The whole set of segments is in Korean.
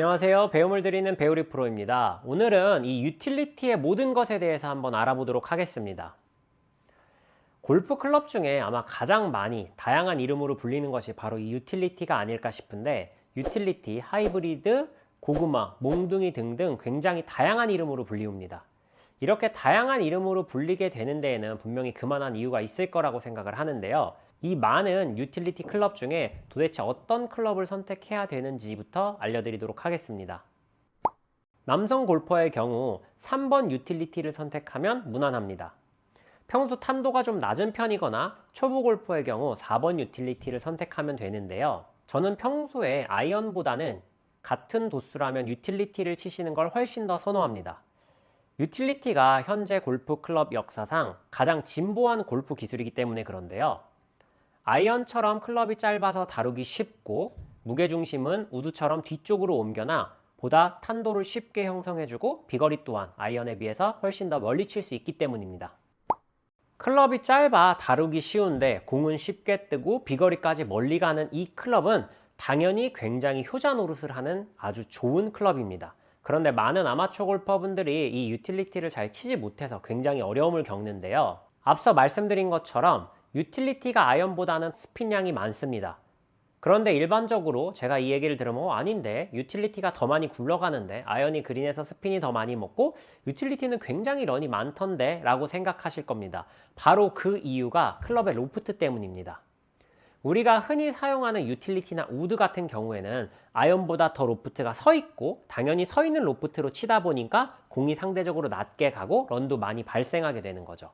안녕하세요. 배움을 드리는 배우리 프로입니다. 오늘은 이 유틸리티의 모든 것에 대해서 한번 알아보도록 하겠습니다. 골프 클럽 중에 아마 가장 많이 다양한 이름으로 불리는 것이 바로 이 유틸리티가 아닐까 싶은데 유틸리티, 하이브리드, 고구마, 몽둥이 등등 굉장히 다양한 이름으로 불리웁니다. 이렇게 다양한 이름으로 불리게 되는 데에는 분명히 그만한 이유가 있을 거라고 생각을 하는데요. 이 많은 유틸리티 클럽 중에 도대체 어떤 클럽을 선택해야 되는지부터 알려드리도록 하겠습니다. 남성 골퍼의 경우 3번 유틸리티를 선택하면 무난합니다. 평소 탄도가 좀 낮은 편이거나 초보 골퍼의 경우 4번 유틸리티를 선택하면 되는데요. 저는 평소에 아이언보다는 같은 도수라면 유틸리티를 치시는 걸 훨씬 더 선호합니다. 유틸리티가 현재 골프 클럽 역사상 가장 진보한 골프 기술이기 때문에 그런데요. 아이언처럼 클럽이 짧아서 다루기 쉽고 무게중심은 우드처럼 뒤쪽으로 옮겨나 보다 탄도를 쉽게 형성해주고 비거리 또한 아이언에 비해서 훨씬 더 멀리 칠 수 있기 때문입니다. 클럽이 짧아 다루기 쉬운데 공은 쉽게 뜨고 비거리까지 멀리 가는 이 클럽은 당연히 굉장히 효자 노릇을 하는 아주 좋은 클럽입니다. 그런데 많은 아마추어 골퍼분들이 이 유틸리티를 잘 치지 못해서 굉장히 어려움을 겪는데요. 앞서 말씀드린 것처럼 유틸리티가 아이언보다는 스핀량이 많습니다. 그런데 일반적으로 제가 이 얘기를 들으면 어, 아닌데 유틸리티가 더 많이 굴러가는데 아이언이 그린에서 스핀이 더 많이 먹고 유틸리티는 굉장히 런이 많던데 라고 생각하실 겁니다. 바로 그 이유가 클럽의 로프트 때문입니다. 우리가 흔히 사용하는 유틸리티나 우드 같은 경우에는 아이언보다 더 로프트가 서 있고 당연히 서 있는 로프트로 치다 보니까 공이 상대적으로 낮게 가고 런도 많이 발생하게 되는 거죠.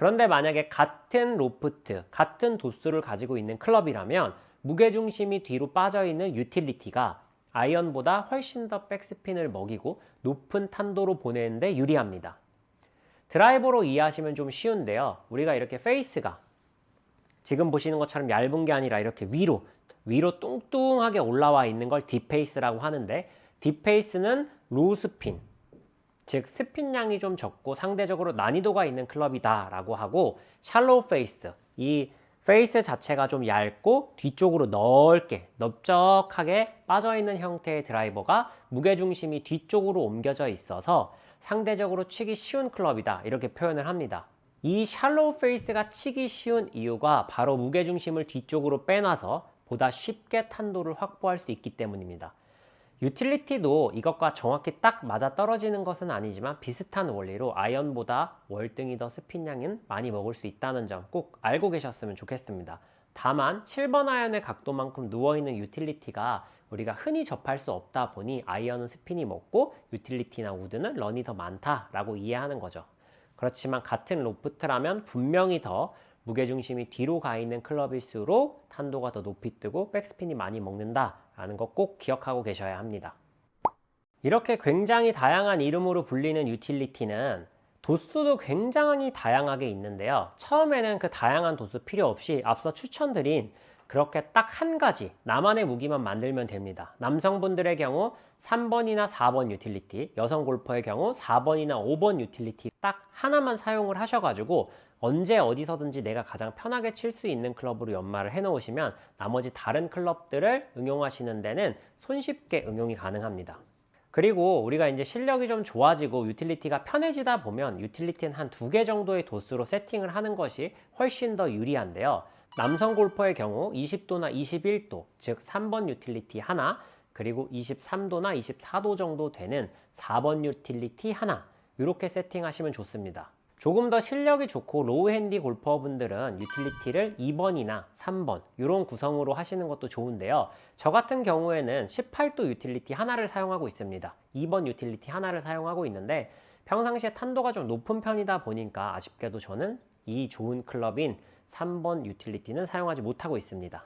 그런데 만약에 같은 로프트, 같은 도수를 가지고 있는 클럽이라면 무게중심이 뒤로 빠져 있는 유틸리티가 아이언보다 훨씬 더 백스핀을 먹이고 높은 탄도로 보내는데 유리합니다. 드라이버로 이해하시면 좀 쉬운데요. 우리가 이렇게 페이스가 지금 보시는 것처럼 얇은 게 아니라 이렇게 위로 위로 뚱뚱하게 올라와 있는 걸 딥페이스라고 하는데 딥페이스는 로우 스핀 즉 스핀량이 좀 적고 상대적으로 난이도가 있는 클럽이다 라고 하고 샬로우 페이스 이 페이스 자체가 좀 얇고 뒤쪽으로 넓게 넓적하게 빠져 있는 형태의 드라이버가 무게 중심이 뒤쪽으로 옮겨져 있어서 상대적으로 치기 쉬운 클럽이다 이렇게 표현을 합니다. 이 샬로우 페이스가 치기 쉬운 이유가 바로 무게 중심을 뒤쪽으로 빼놔서 보다 쉽게 탄도를 확보할 수 있기 때문입니다 유틸리티도 이것과 정확히 딱 맞아 떨어지는 것은 아니지만 비슷한 원리로 아이언보다 월등히 더 스핀량은 많이 먹을 수 있다는 점 꼭 알고 계셨으면 좋겠습니다. 다만 7번 아이언의 각도만큼 누워있는 유틸리티가 우리가 흔히 접할 수 없다 보니 아이언은 스핀이 먹고 유틸리티나 우드는 런이 더 많다라고 이해하는 거죠. 그렇지만 같은 로프트라면 분명히 더 무게중심이 뒤로 가 있는 클럽일수록 탄도가 더 높이 뜨고 백스핀이 많이 먹는다 라는 거 꼭 기억하고 계셔야 합니다. 이렇게 굉장히 다양한 이름으로 불리는 유틸리티는 도수도 굉장히 다양하게 있는데요. 처음에는 그 다양한 도수 필요 없이 앞서 추천드린 그렇게 딱 한 가지 나만의 무기만 만들면 됩니다. 남성분들의 경우 3번이나 4번 유틸리티, 여성 골퍼의 경우 4번이나 5번 유틸리티 딱 하나만 사용을 하셔가지고 언제 어디서든지 내가 가장 편하게 칠 수 있는 클럽으로 연마를 해 놓으시면 나머지 다른 클럽들을 응용하시는 데는 손쉽게 응용이 가능합니다. 그리고 우리가 이제 실력이 좀 좋아지고 유틸리티가 편해지다 보면 유틸리티는 한 두 개 정도의 도수로 세팅을 하는 것이 훨씬 더 유리한데요. 남성 골퍼의 경우 20도나 21도, 즉 3번 유틸리티 하나, 그리고 23도나 24도 정도 되는 4번 유틸리티 하나, 이렇게 세팅하시면 좋습니다. 조금 더 실력이 좋고 로우 핸디 골퍼분들은 유틸리티를 2번이나 3번 이런 구성으로 하시는 것도 좋은데요. 저 같은 경우에는 18도 유틸리티 하나를 사용하고 있습니다. 2번 유틸리티 하나를 사용하고 있는데 평상시에 탄도가 좀 높은 편이다 보니까 아쉽게도 저는 이 좋은 클럽인 3번 유틸리티는 사용하지 못하고 있습니다.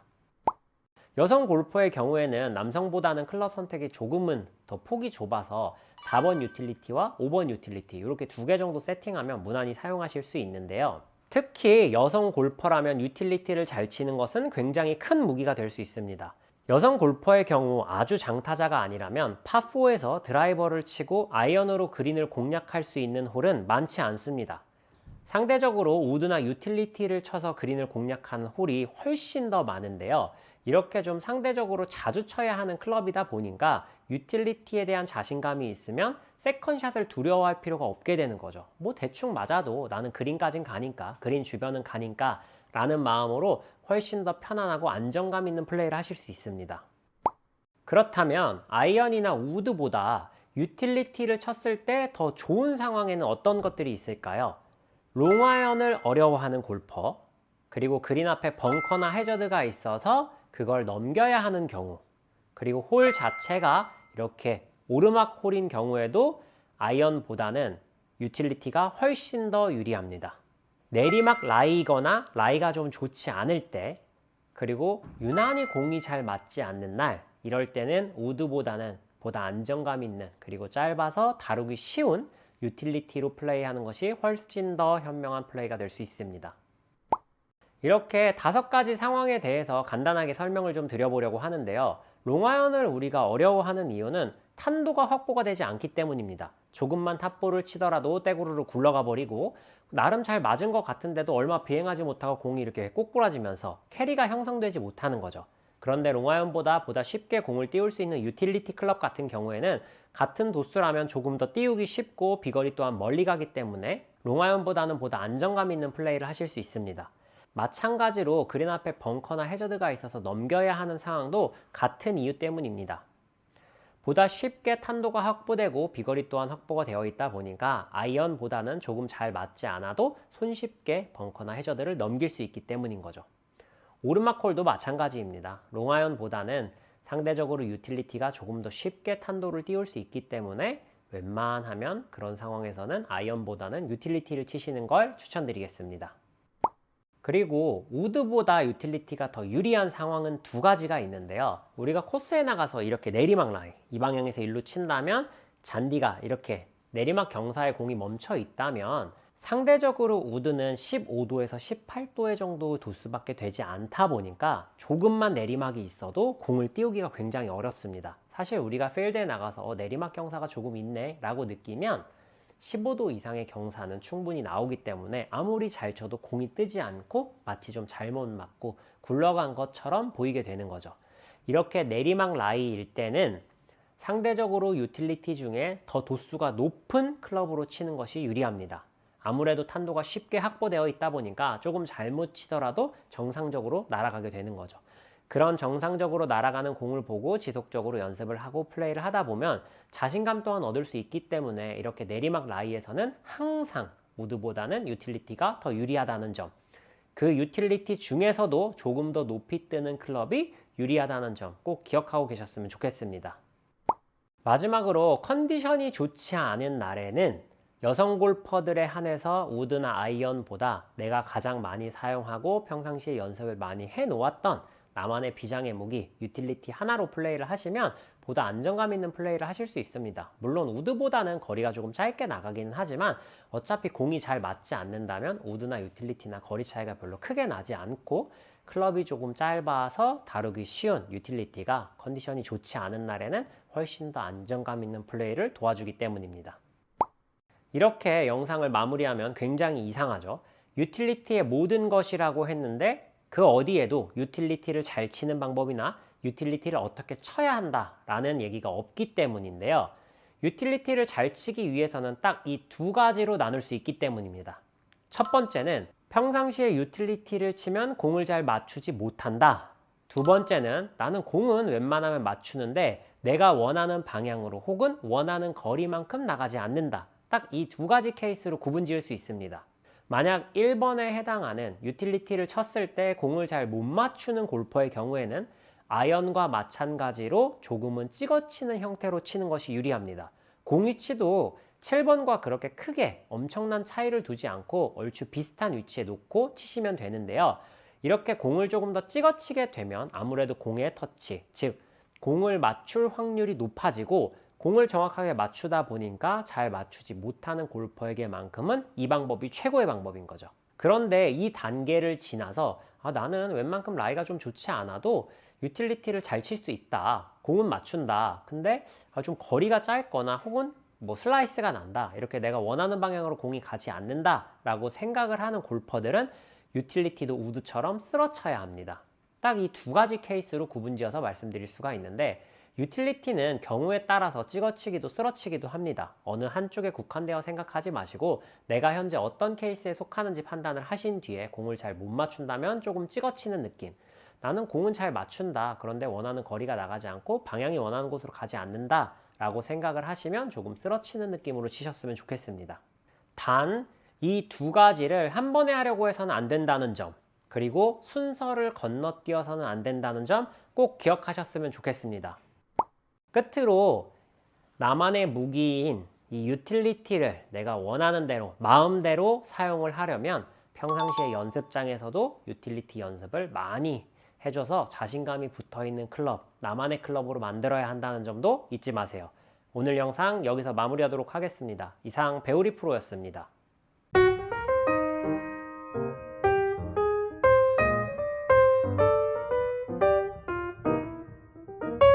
여성 골퍼의 경우에는 남성보다는 클럽 선택이 조금은 더 폭이 좁아서 4번 유틸리티와 5번 유틸리티 이렇게 두 개 정도 세팅하면 무난히 사용하실 수 있는데요. 특히 여성 골퍼라면 유틸리티를 잘 치는 것은 굉장히 큰 무기가 될 수 있습니다. 여성 골퍼의 경우 아주 장타자가 아니라면 파4에서 드라이버를 치고 아이언으로 그린을 공략할 수 있는 홀은 많지 않습니다. 상대적으로 우드나 유틸리티를 쳐서 그린을 공략하는 홀이 훨씬 더 많은데요. 이렇게 좀 상대적으로 자주 쳐야 하는 클럽이다 보니까 유틸리티에 대한 자신감이 있으면 세컨샷을 두려워할 필요가 없게 되는 거죠. 뭐 대충 맞아도 나는 그린까진 가니까, 그린 주변은 가니까 라는 마음으로 훨씬 더 편안하고 안정감 있는 플레이를 하실 수 있습니다. 그렇다면 아이언이나 우드보다 유틸리티를 쳤을 때 더 좋은 상황에는 어떤 것들이 있을까요? 롱아이언을 어려워하는 골퍼, 그리고 그린 앞에 벙커나 해저드가 있어서 그걸 넘겨야 하는 경우, 그리고 홀 자체가 이렇게 오르막 홀인 경우에도 아이언보다는 유틸리티가 훨씬 더 유리합니다. 내리막 라이거나 라이가 좀 좋지 않을 때, 그리고 유난히 공이 잘 맞지 않는 날, 이럴 때는 우드보다는 보다 안정감 있는 그리고 짧아서 다루기 쉬운 유틸리티로 플레이하는 것이 훨씬 더 현명한 플레이가 될 수 있습니다. 이렇게 다섯 가지 상황에 대해서 간단하게 설명을 좀 드려보려고 하는데요. 롱아이언을 우리가 어려워하는 이유는 탄도가 확보가 되지 않기 때문입니다. 조금만 탑볼을 치더라도 떼구르르 굴러가 버리고 나름 잘 맞은 것 같은데도 얼마 비행하지 못하고 공이 이렇게 꼬꾸라지면서 캐리가 형성되지 못하는 거죠. 그런데 롱아이언보다 보다 쉽게 공을 띄울 수 있는 유틸리티 클럽 같은 경우에는 같은 도수라면 조금 더 띄우기 쉽고 비거리 또한 멀리 가기 때문에 롱아이언보다는 보다 안정감 있는 플레이를 하실 수 있습니다. 마찬가지로 그린 앞에 벙커나 해저드가 있어서 넘겨야 하는 상황도 같은 이유 때문입니다. 보다 쉽게 탄도가 확보되고 비거리 또한 확보가 되어 있다 보니까 아이언보다는 조금 잘 맞지 않아도 손쉽게 벙커나 해저드를 넘길 수 있기 때문인 거죠. 오르막홀도 마찬가지입니다. 롱아이언보다는 상대적으로 유틸리티가 조금 더 쉽게 탄도를 띄울 수 있기 때문에 웬만하면 그런 상황에서는 아이언보다는 유틸리티를 치시는 걸 추천드리겠습니다. 그리고 우드보다 유틸리티가 더 유리한 상황은 두 가지가 있는데요. 우리가 코스에 나가서 이렇게 내리막 라인, 이 방향에서 일로 친다면 잔디가 이렇게 내리막 경사에 공이 멈춰 있다면 상대적으로 우드는 15도에서 18도의 정도 도수밖에 되지 않다 보니까 조금만 내리막이 있어도 공을 띄우기가 굉장히 어렵습니다. 사실 우리가 필드에 나가서 어, 내리막 경사가 조금 있네 라고 느끼면 15도 이상의 경사는 충분히 나오기 때문에 아무리 잘 쳐도 공이 뜨지 않고 마치 좀 잘못 맞고 굴러간 것처럼 보이게 되는 거죠. 이렇게 내리막 라이일 때는 상대적으로 유틸리티 중에 더 도수가 높은 클럽으로 치는 것이 유리합니다. 아무래도 탄도가 쉽게 확보되어 있다 보니까 조금 잘못 치더라도 정상적으로 날아가게 되는 거죠. 그런 정상적으로 날아가는 공을 보고 지속적으로 연습을 하고 플레이를 하다 보면 자신감 또한 얻을 수 있기 때문에 이렇게 내리막 라이에서는 항상 우드보다는 유틸리티가 더 유리하다는 점. 그 유틸리티 중에서도 조금 더 높이 뜨는 클럽이 유리하다는 점 꼭 기억하고 계셨으면 좋겠습니다. 마지막으로 컨디션이 좋지 않은 날에는 여성 골퍼들에 한해서 우드나 아이언보다 내가 가장 많이 사용하고 평상시에 연습을 많이 해 놓았던 나만의 비장의 무기, 유틸리티 하나로 플레이를 하시면 보다 안정감 있는 플레이를 하실 수 있습니다. 물론 우드보다는 거리가 조금 짧게 나가기는 하지만 어차피 공이 잘 맞지 않는다면 우드나 유틸리티나 거리 차이가 별로 크게 나지 않고 클럽이 조금 짧아서 다루기 쉬운 유틸리티가 컨디션이 좋지 않은 날에는 훨씬 더 안정감 있는 플레이를 도와주기 때문입니다. 이렇게 영상을 마무리하면 굉장히 이상하죠. 유틸리티의 모든 것이라고 했는데 그 어디에도 유틸리티를 잘 치는 방법이나 유틸리티를 어떻게 쳐야 한다라는 얘기가 없기 때문인데요. 유틸리티를 잘 치기 위해서는 딱 이 두 가지로 나눌 수 있기 때문입니다. 첫 번째는 평상시에 유틸리티를 치면 공을 잘 맞추지 못한다. 두 번째는 나는 공은 웬만하면 맞추는데 내가 원하는 방향으로 혹은 원하는 거리만큼 나가지 않는다. 딱 이 두 가지 케이스로 구분 지을 수 있습니다. 만약 1번에 해당하는 유틸리티를 쳤을 때 공을 잘 못 맞추는 골퍼의 경우에는 아이언과 마찬가지로 조금은 찍어치는 형태로 치는 것이 유리합니다. 공위치도 7번과 그렇게 크게 엄청난 차이를 두지 않고 얼추 비슷한 위치에 놓고 치시면 되는데요. 이렇게 공을 조금 더 찍어치게 되면 아무래도 공의 터치, 즉 공을 맞출 확률이 높아지고 공을 정확하게 맞추다 보니까 잘 맞추지 못하는 골퍼에게만큼은 이 방법이 최고의 방법인 거죠. 그런데 이 단계를 지나서 아, 나는 웬만큼 라이가 좀 좋지 않아도 유틸리티를 잘 칠 수 있다. 공은 맞춘다. 근데 아, 좀 거리가 짧거나 혹은 뭐 슬라이스가 난다. 이렇게 내가 원하는 방향으로 공이 가지 않는다. 라고 생각을 하는 골퍼들은 유틸리티도 우드처럼 쓰러쳐야 합니다. 딱 이 두 가지 케이스로 구분지어서 말씀드릴 수가 있는데 유틸리티는 경우에 따라서 찍어치기도 쓰러치기도 합니다. 어느 한쪽에 국한되어 생각하지 마시고 내가 현재 어떤 케이스에 속하는지 판단을 하신 뒤에 공을 잘 못 맞춘다면 조금 찍어치는 느낌. 나는 공은 잘 맞춘다. 그런데 원하는 거리가 나가지 않고 방향이 원하는 곳으로 가지 않는다. 라고 생각을 하시면 조금 쓰러치는 느낌으로 치셨으면 좋겠습니다. 단, 이 두 가지를 한 번에 하려고 해서는 안 된다는 점, 그리고 순서를 건너뛰어서는 안 된다는 점 꼭 기억하셨으면 좋겠습니다. 끝으로 나만의 무기인 이 유틸리티를 내가 원하는 대로 마음대로 사용을 하려면 평상시에 연습장에서도 유틸리티 연습을 많이 해줘서 자신감이 붙어 있는 클럽, 나만의 클럽으로 만들어야 한다는 점도 잊지 마세요. 오늘 영상 여기서 마무리하도록 하겠습니다. 이상 배우리 프로였습니다.